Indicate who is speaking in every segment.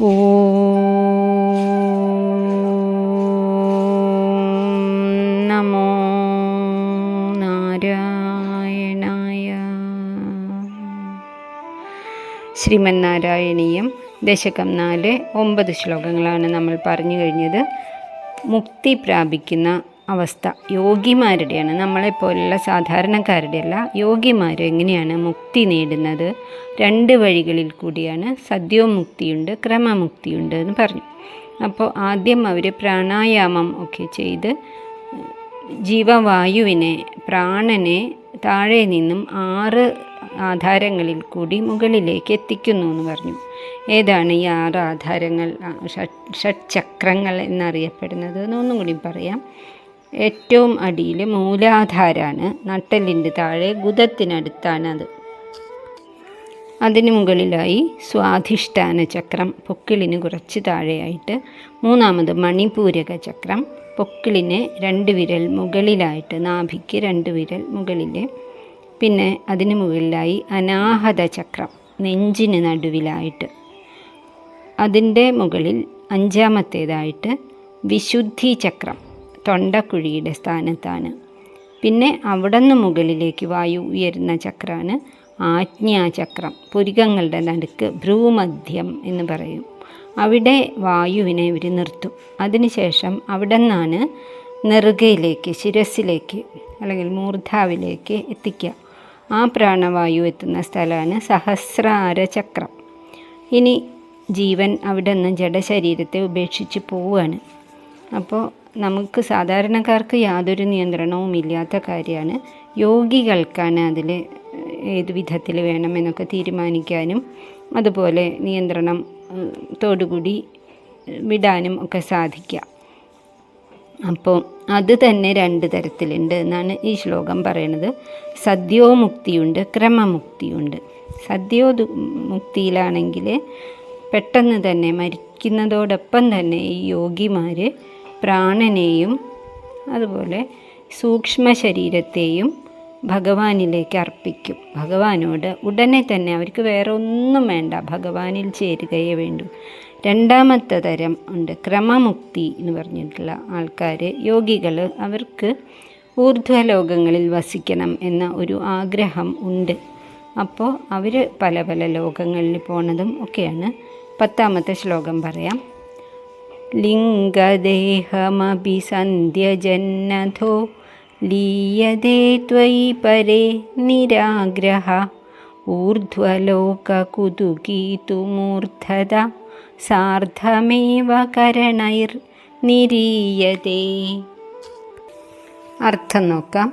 Speaker 1: നമോ നാരായണായ ശ്രീമന്നാരായണീയം ദശകം നാല് ഒമ്പത് ശ്ലോകങ്ങളാണ് നമ്മൾ പറഞ്ഞു കഴിഞ്ഞത്. മുക്തി പ്രാപിക്കുന്ന അവസ്ഥ. യോഗിമാരുടെയാണ്. നമ്മളെപ്പോലുള്ള സാധാരണക്കാരുടെയല്ല യോഗിമാർ എങ്ങനെയാണ് മുക്തി നേടുന്നത്? രണ്ട് വഴികളിൽ കൂടിയാണ് സദ്യോമുക്തിയുണ്ട് ക്രമമുക്തിയുണ്ട് എന്ന് പറഞ്ഞു. അപ്പോൾ ആദ്യം അവർ പ്രാണായാമം ഒക്കെ ചെയ്ത് ജീവവായുവിനെ പ്രാണനെ താഴെ നിന്നും ആറ് ആധാരങ്ങളിൽ കൂടി മുകളിലേക്ക് എത്തിക്കുന്നു എന്ന് പറഞ്ഞു. ഏതാണ് ഈ ആറ് ആധാരങ്ങൾ? ഷഡ് ഷഡ്ചക്രങ്ങൾ എന്നറിയപ്പെടുന്നത് എന്നൊന്നും കൂടി പറയാം. ഏറ്റവും അടിയിൽ മൂലാധാരാണ് നട്ടലിന്റെ താഴെ ഗുദത്തിനടുത്താണത്. അത് അതിന് മുകളിലായി സ്വാധിഷ്ഠാന ചക്രം പൊക്കിളിന് കുറച്ച് താഴെയായിട്ട് മൂന്നാമത് മണിപൂരക ചക്രം പൊക്കിളിന് രണ്ട് വിരൽ മുകളിലായിട്ട് നാഭിക്ക് രണ്ട് വിരൽ മുകളിൽ പിന്നെ അതിന് മുകളിലായി അനാഹത ചക്രം നെഞ്ചിന് നടുവിലായിട്ട്. അതിന്റെ മുകളിൽ അഞ്ചാമത്തേതായിട്ട് വിശുദ്ധി ചക്രം തൊണ്ടക്കുഴിയുടെ സ്ഥാനത്താണ്. പിന്നെ അവിടെ നിന്ന് മുകളിലേക്ക് വായു ഉയരുന്ന ചക്രമാണ് ആജ്ഞാചക്രം. പുരികങ്ങളുടെ നടുക്ക് ഭ്രൂമധ്യം എന്ന് പറയും. അവിടെ വായുവിനെ ഇവർ നിർത്തും. അതിനുശേഷം അവിടെ നിന്നാണ് നെറുകയിലേക്ക് ശിരസിലേക്ക് അല്ലെങ്കിൽ മൂർധാവിലേക്ക് എത്തിക്കുക. ആ പ്രാണവായു എത്തുന്ന സ്ഥലമാണ് സഹസ്രാര ചക്രം ഇനി ജീവൻ അവിടെ നിന്ന് ജഡശരീരത്തെ ഉപേക്ഷിച്ച് പോവുകയാണ്. അപ്പോൾ നമുക്ക് സാധാരണക്കാർക്ക് യാതൊരു നിയന്ത്രണവും ഇല്ലാത്ത കാര്യമാണ്. യോഗികൾക്കാണ് അതിൽ ഏത് വിധത്തിൽ വേണമെന്നൊക്കെ തീരുമാനിക്കാനും അതുപോലെ നിയന്ത്രണം തോടുകൂടി വിടാനും ഒക്കെ സാധിക്കുക. അപ്പോൾ അത് തന്നെ രണ്ട് തരത്തിലുണ്ട് എന്നാണ് ഈ ശ്ലോകം പറയുന്നത് സദ്യോമുക്തിയുണ്ട് ക്രമമുക്തിയുണ്ട്. സദ്യോ മുക്തിയിലാണെങ്കിൽ പെട്ടെന്ന് തന്നെ മരിക്കുന്നതോടൊപ്പം തന്നെ ഈ യോഗിമാർ പ്രാണനെയും അതുപോലെ സൂക്ഷ്മ ശരീരത്തെയും ഭഗവാനിലേക്ക് അർപ്പിക്കും. ഭഗവാനോട് ഉടനെ തന്നെ അവർക്ക് വേറെ ഒന്നും വേണ്ട. ഭഗവാനിൽ ചേരുകയേ വേണ്ടൂ. രണ്ടാമത്തെ തരം ഉണ്ട്. ക്രമമുക്തി എന്ന് പറഞ്ഞിട്ടുള്ള ആൾക്കാർ യോഗികൾ അവർക്ക് ഊർധ്വലോകങ്ങളിൽ വസിക്കണം എന്ന ഒരു ആഗ്രഹം ഉണ്ട്. അപ്പോൾ അവർ പല പല ലോകങ്ങളിൽ പോണതും ഒക്കെയാണ് പത്താമത്തെ ശ്ലോകം പറയാം. लिङ्गदेहमभिसन्ध्यजन्नथो लीयते त्वयि परे निराग्रह ऊर्ध्वलोककुतुकीतुमूर्धदा सार्धमेव करणैर्निरीयते അർത്ഥം നോക്കാം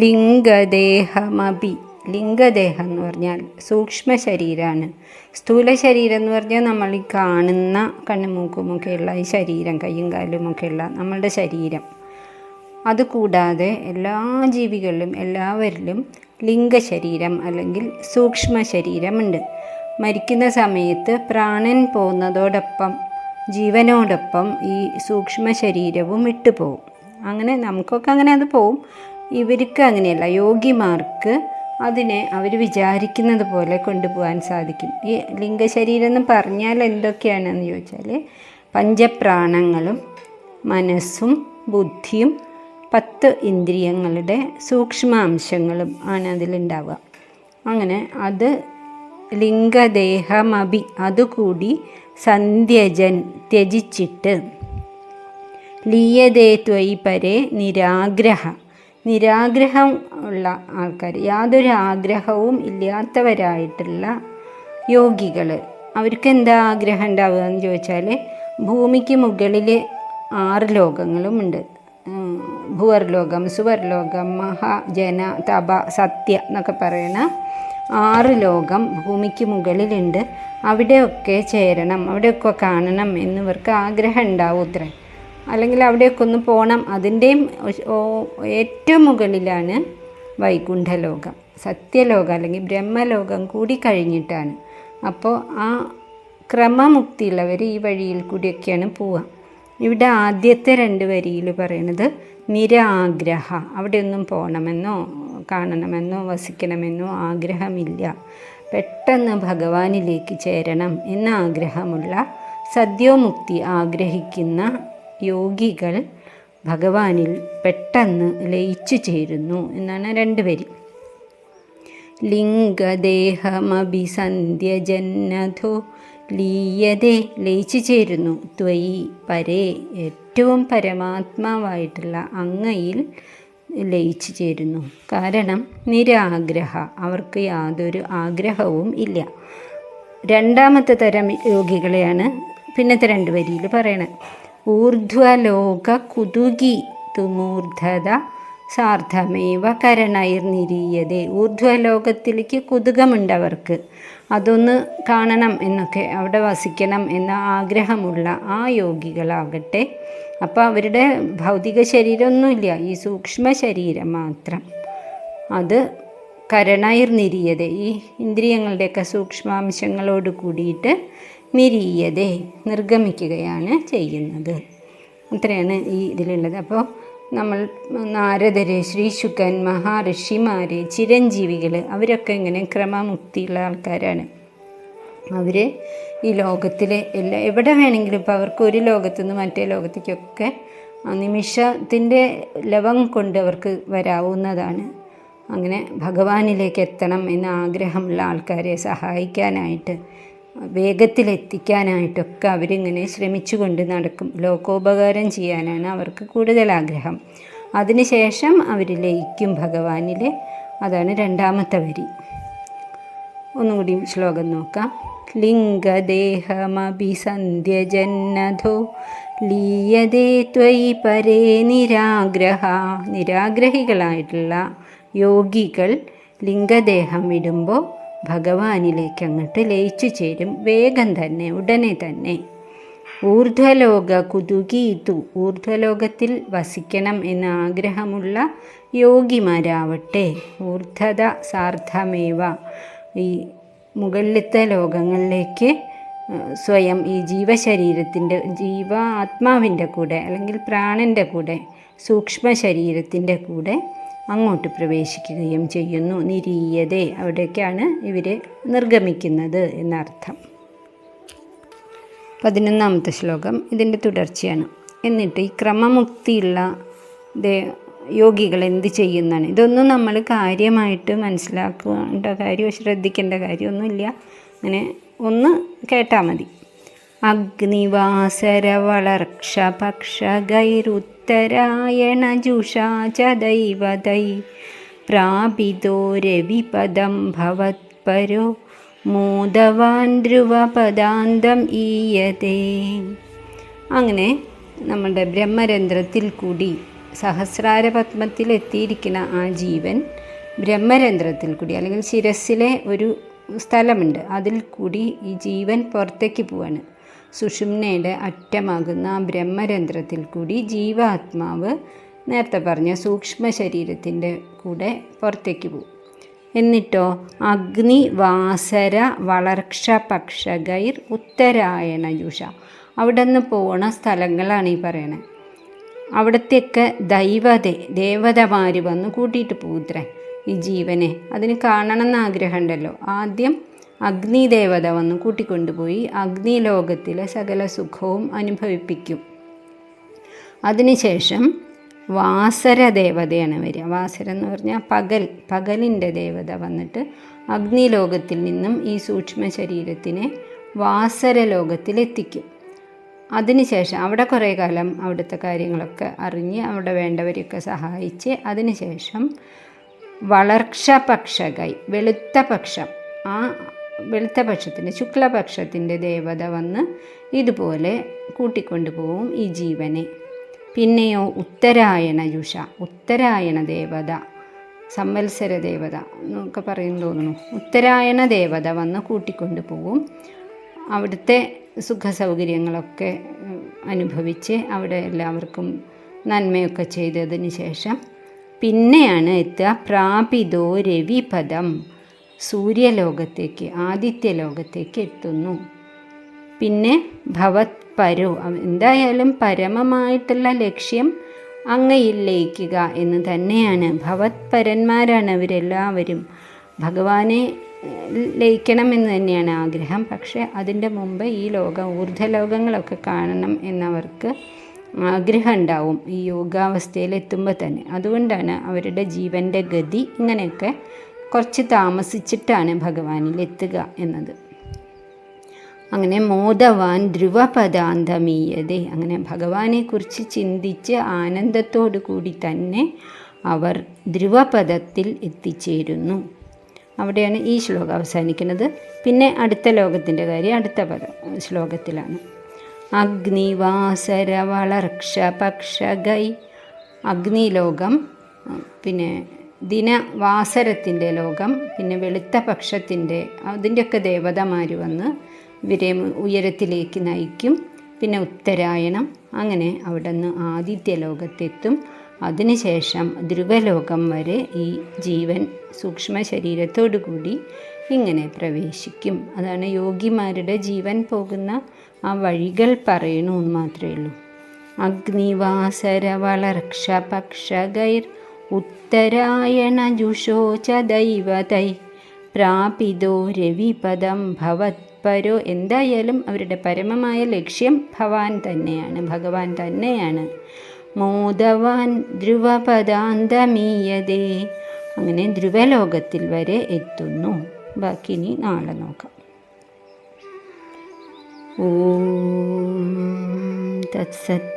Speaker 1: ലിംഗദേഹമഭി ലിംഗദേഹം എന്ന് പറഞ്ഞാൽ സൂക്ഷ്മ ശരീരമാണ് സ്ഥൂല ശരീരം എന്ന് പറഞ്ഞാൽ നമ്മൾ ഈ കാണുന്ന ഉള്ള ഈ ശരീരം കയ്യും കാലും ഒക്കെയുള്ള നമ്മളുടെ ശരീരം. അതുകൂടാതെ എല്ലാ ജീവികളിലും എല്ലാവരിലും ലിംഗശരീരം അല്ലെങ്കിൽ സൂക്ഷ്മ ശരീരമുണ്ട് മരിക്കുന്ന സമയത്ത് പ്രാണൻ പോകുന്നതോടൊപ്പം ജീവനോടൊപ്പം ഈ സൂക്ഷ്മ ശരീരവും വിട്ടുപോകും അങ്ങനെ നമുക്കൊക്കെ അങ്ങനെ അത് പോവും. ഇവർക്ക് അങ്ങനെയല്ല യോഗിമാർക്ക് അതിനെ അവർ വിചാരിക്കുന്നത് പോലെ കൊണ്ടുപോകാൻ സാധിക്കും. ഈ ലിംഗശരീരം എന്ന് പറഞ്ഞാൽ എന്തൊക്കെയാണെന്ന് ചോദിച്ചാൽ പഞ്ചപ്രാണങ്ങളും മനസ്സും ബുദ്ധിയും പത്ത് ഇന്ദ്രിയങ്ങളുടെ സൂക്ഷ്മാംശങ്ങളും ആണ് അതിലുണ്ടാവുക. അങ്ങനെ അത് ലിംഗദേഹമഭി അതുകൂടി സന്ധ്യജൻ ത്യജിച്ചിട്ട് ലീയതേ ത്വയി പരേ നിരാഗ്രഹ നിരാഗ്രഹം ഉള്ള ആൾക്കാർ യാതൊരു ആഗ്രഹവും ഇല്ലാത്തവരായിട്ടുള്ള യോഗികൾ അവർക്ക് എന്താ ആഗ്രഹം ഉണ്ടാവുക എന്ന് ചോദിച്ചാൽ ഭൂമിക്ക് മുകളിൽ ആറ് ലോകങ്ങളുമുണ്ട്. ഭൂവർലോകം സുവർലോകം സുവർലോകം മഹാജന തപ സത്യ എന്നൊക്കെ പറയണ ആറ് ലോകം ഭൂമിക്ക് മുകളിലുണ്ട്. അവിടെയൊക്കെ ചേരണം അവിടെയൊക്കെ കാണണം എന്നിവർക്ക് ആഗ്രഹം ഉണ്ടാവും അല്ലെങ്കിൽ അവിടെയൊക്കെ ഒന്ന് പോകണം അതിന്റെയും ഏറ്റവും മുകളിലാണ് വൈകുണ്ഠലോകം. സത്യലോകം അല്ലെങ്കിൽ ബ്രഹ്മലോകം കൂടി കഴിഞ്ഞിട്ടാണ്. അപ്പോൾ ആ ക്രമമുക്തിയുള്ളവർ ഈ വഴിയിൽ കൂടിയൊക്കെയാണ് പോവുക. ഇവിടെ ആദ്യത്തെ രണ്ട് വരിയിൽ പറയണത് നിരാഗ്രഹ. അവിടെയൊന്നും പോകണമെന്നോ കാണണമെന്നോ വസിക്കണമെന്നോ ആഗ്രഹമില്ല. പെട്ടെന്ന് ഭഗവാനിലേക്ക് ചേരണം എന്ന ആഗ്രഹമുള്ള സദ്യോമുക്തി ആഗ്രഹിക്കുന്ന യോഗികൾ ഭഗവാനിൽ പെട്ടെന്ന് ലയിച്ചു ചേരുന്നു എന്നാണ് രണ്ട് വരി. ലിംഗദേഹമഭിസന്ധ്യജന്നധോ ലീയതെ ലയിച്ചു ചേരുന്നു. ത്വയി പരേ ഏറ്റവും പരമാത്മാവായിട്ടുള്ള അങ്ങയിൽ ലയിച്ചു ചേരുന്നു. കാരണം നിരാഗ്രഹ അവർക്ക് യാതൊരു ആഗ്രഹവും ഇല്ല. രണ്ടാമത്തെ തരം യോഗികളെയാണ് പിന്നത്തെ രണ്ട് വരിയിൽ പറയണത്. ഊർധ്വലോക കുതുകി തുമൂർധത സാർദ്ധമേവ കരണൈർനിരീയതേ ഊർധ്വലോകത്തിലേക്ക് കുതുകമുണ്ട് അവർക്ക് അതൊന്ന് കാണണം എന്നൊക്കെ അവിടെ വസിക്കണം എന്ന ആഗ്രഹമുള്ള ആ യോഗികളാകട്ടെ. അപ്പോൾ അവരുടെ ഭൗതിക ശരീരമൊന്നുമില്ല ഈ സൂക്ഷ്മ ശരീരം മാത്രം. അത് കരണൈർ നിരീയത. ഈ ഇന്ദ്രിയങ്ങളുടെയൊക്കെ സൂക്ഷ്മാംശങ്ങളോട് കൂടിയിട്ട് നിരീയതേ നിർഗമിക്കുകയാണ് ചെയ്യുന്നത്. അത്രയാണ് ഈ ഇതിലുള്ളത്. അപ്പോൾ നമ്മൾ നാരദര് ശ്രീശുക്കൻ മഹാഋഷിമാർ ചിരഞ്ജീവികൾ അവരൊക്കെ ഇങ്ങനെ ക്രമമുക്തിയുള്ള ആൾക്കാരാണ്. അവർ ഈ ലോകത്തിലെ എല്ലാ എവിടെ വേണമെങ്കിലും ഇപ്പോൾ അവർക്ക് ഒരു ലോകത്തു നിന്ന് മറ്റേ ലോകത്തേക്കൊക്കെ നിമിഷത്തിന്റെ ലവം കൊണ്ട് അവർക്ക് വരാവുന്നതാണ്. അങ്ങനെ ഭഗവാനിലേക്ക് എത്തണം എന്ന ആഗ്രഹമുള്ള ആൾക്കാരെ സഹായിക്കാനായിട്ട് വേഗത്തിലെത്തിക്കാനായിട്ടൊക്കെ അവരിങ്ങനെ ശ്രമിച്ചുകൊണ്ട് നടക്കും. ലോകോപകാരം ചെയ്യാനാണ് അവർക്ക് കൂടുതൽ ആഗ്രഹം അതിനുശേഷം അവർ ലയിക്കും ഭഗവാനിൽ അതാണ് രണ്ടാമത്തെ വരി. ഒന്നുകൂടി ശ്ലോകം നോക്കാം. ലിംഗദേഹമഭിസന്ധ്യജന്നധോ ലീയതേ ത്വയി പരേ നിരാഗ്രഹ. നിരാഗ്രഹികളായിട്ടുള്ള യോഗികൾ ലിംഗദേഹം വിടുമ്പോൾ ഭഗവാനിലേക്ക് അങ്ങോട്ട് ലയിച്ചു ചേരും. വേഗം തന്നെ ഉടനെ തന്നെ. ഊർധ്വലോക കുതുകീതു ഊർധ്വലോകത്തിൽ വസിക്കണം എന്ന ആഗ്രഹമുള്ള യോഗിമാരാവട്ടെ. ഊർധത സാർത്ഥമേവ. ഈ മുകളിലത്തെ ലോകങ്ങളിലേക്ക് സ്വയം ഈ ജീവശരീരത്തിന്റെ ജീവ ആത്മാവിന്റെ കൂടെ അല്ലെങ്കിൽ പ്രാണന്റെ കൂടെ സൂക്ഷ്മ ശരീരത്തിന്റെ കൂടെ അങ്ങോട്ട് പ്രവേശിക്കുകയും ചെയ്യുന്നു. നിരീയതേ അവിടേക്കാണ് ഇവർ നിർഗമിക്കുന്നത് എന്നർത്ഥം. പതിനൊന്നാമത്തെ ശ്ലോകം ഇതിന്റെ തുടർച്ചയാണ്. എന്നിട്ട് ഈ ക്രമമുക്തിയുള്ള യോഗികൾ എന്ത് ചെയ്യുന്നതാണ്? ഇതൊന്നും നമ്മൾ കാര്യമായിട്ട് മനസ്സിലാക്കേണ്ട കാര്യമോ ശ്രദ്ധിക്കേണ്ട കാര്യമൊന്നുമില്ല. അങ്ങനെ ഒന്ന് കേട്ടാൽ മതി. അഗ്നിവാസര വളർക്ഷ പക്ഷഗൈരുത്തരായണ ജുഷാ ച ദൈവതൈ പ്രാപിതോ രവിപദം ഭവത്പരോ മോദവാൻ ധ്രുവപദാന്തം ഈയതേ. അങ്ങനെ നമ്മുടെ ബ്രഹ്മരന്ധ്രത്തിൽ കൂടി സഹസ്രാര പത്മത്തിൽ എത്തിയിരിക്കുന്ന ആ ജീവൻ ബ്രഹ്മരന്ധ്രത്തിൽ കൂടി അല്ലെങ്കിൽ ശിരസ്സിലെ ഒരു സ്ഥലമുണ്ട്. അതിൽ കൂടി ഈ ജീവൻ പുറത്തേക്ക് പോവാണ്. സുഷുമ്നയുടെ അറ്റമാകുന്ന ആ ബ്രഹ്മരന്ധ്രത്തിൽ കൂടി ജീവാത്മാവ് നേരത്തെ പറഞ്ഞ സൂക്ഷ്മ ശരീരത്തിന്റെ കൂടെ പുറത്തേക്ക് പോകും. എന്നിട്ടോ അഗ്നി വാസര വളർക്ഷ പക്ഷഗൈർ ഉത്തരായണ ജുഷ അവിടെ നിന്ന് പോകുന്ന സ്ഥലങ്ങളാണ് ഈ പറയണത് അവിടത്തേക്ക് ദൈവത ദേവതമാർ വന്ന് കൂട്ടിയിട്ട് പോത്രേ ഈ ജീവനെ അതിന് കാണണം ആഗ്രഹമുണ്ടല്ലോ. ആദ്യം അഗ്നിദേവത വന്ന് കൂട്ടിക്കൊണ്ടുപോയി അഗ്നിലോകത്തിലെ സകല സുഖവും അനുഭവിപ്പിക്കും. അതിനുശേഷം വാസര ദേവതയാണ് വരിക. വാസര എന്ന് പറഞ്ഞാൽ പകൽ പകലിന്റെ ദേവത വന്നിട്ട് അഗ്നിലോകത്തിൽ നിന്നും ഈ സൂക്ഷ്മ ശരീരത്തിനെ വാസര ലോകത്തിലെത്തിക്കും അതിനുശേഷം അവിടെ കുറേ കാലം അവിടുത്തെ കാര്യങ്ങളൊക്കെ അറിഞ്ഞ് അവിടെ വേണ്ടവരെയൊക്കെ സഹായിച്ച് അതിനുശേഷം വളർച്ച പക്ഷകായി വെളുത്ത പക്ഷം ആ വെളുത്ത പക്ഷത്തിന്റെ ശുക്ലപക്ഷത്തിന്റെ ദേവത വന്ന് ഇതുപോലെ കൂട്ടിക്കൊണ്ടുപോകും ഈ ജീവനെ. പിന്നെയോ ഉത്തരായണ യുഷ ഉത്തരായണ ദേവത സംവത്സര ദേവത എന്നൊക്കെ പറയുന്നു തോന്നുന്നു. ഉത്തരായണ ദേവത വന്ന് കൂട്ടിക്കൊണ്ടു പോകും അവിടുത്തെ സുഖ സൗകര്യങ്ങളൊക്കെ അനുഭവിച്ച് അവിടെ എല്ലാവർക്കും നന്മയൊക്കെ ചെയ്തതിന് ശേഷം പിന്നെയാണ് എത്തുക പ്രാപിതോ രവിപദം. സൂര്യലോകത്തേക്ക് ആദിത്യ ലോകത്തേക്ക് എത്തുന്നു. പിന്നെ ഭവത് പരോ എന്തായാലും പരമമായിട്ടുള്ള ലക്ഷ്യം അങ്ങയിൽ ലയിക്കുക എന്ന് തന്നെയാണ്. ഭവത് പരന്മാരാണ് അവരെല്ലാവരും. ഭഗവാനെ ലയിക്കണമെന്ന് തന്നെയാണ് ആഗ്രഹം. പക്ഷേ അതിന്റെ മുമ്പ് ഈ ലോകം ഊർധ്വലോകങ്ങളൊക്കെ കാണണം എന്നവർക്ക് ആഗ്രഹം ഉണ്ടാവും ഈ യോഗാവസ്ഥയിൽ എത്തുമ്പോൾ തന്നെ. അതുകൊണ്ടാണ് അവരുടെ ജീവന്റെ ഗതി ഇങ്ങനെയൊക്കെ കുറച്ച് താമസിച്ചിട്ടാണ് ഭഗവാനിൽ എത്തുക എന്നത്. അങ്ങനെ മോദവാൻ ധ്രുവപദാന്തമീയതേ. അങ്ങനെ ഭഗവാനെക്കുറിച്ച് ചിന്തിച്ച് ആനന്ദത്തോടു കൂടി തന്നെ അവർ ധ്രുവപദത്തിൽ എത്തിച്ചേരുന്നു. അവിടെയാണ് ഈ ശ്ലോകം അവസാനിക്കുന്നത്. പിന്നെ അടുത്ത ലോകത്തിന്റെ കാര്യം അടുത്ത പദം ശ്ലോകത്തിലാണ്. അഗ്നിവാസര പക്ഷഗൈ അഗ്നിലോകം പിന്നെ ദിനവാസരത്തിന്റെ ലോകം പിന്നെ വെളുത്ത പക്ഷത്തിന്റെ അതിന്റെയൊക്കെ ദേവതമാർ വന്ന് ഇവരെ ഉയരത്തിലേക്ക് നയിക്കും. പിന്നെ ഉത്തരായണം അങ്ങനെ അവിടെ നിന്ന് ആദിത്യ ലോകത്തെത്തും അതിനുശേഷം ധ്രുവലോകം വരെ ഈ ജീവൻ സൂക്ഷ്മ ശരീരത്തോടു കൂടി ഇങ്ങനെ പ്രവേശിക്കും. അതാണ് യോഗിമാരുടെ ജീവൻ പോകുന്ന ആ വഴികൾ പറയണമെന്ന് മാത്രമേ ഉള്ളൂ. അഗ്നിവാസര വളർക്ഷ പക്ഷഗൈർ ഉത്തരായണ ജുഷോച ദൈവതൈ. പ്രാപിതോ രവിപദം ഭവത്പരോ എന്തായാലും അവരുടെ പരമമായ ലക്ഷ്യം ഭവാൻ തന്നെയാണ് ഭഗവാൻ തന്നെയാണ്. മോദവാൻ ധ്രുവപദാന്തമീയതേ. അങ്ങനെ ധ്രുവലോകത്തിൽ വരെ എത്തുന്നു. ബാക്കി ഇനി നാളെ നോക്കാം. ഓം തത്സത്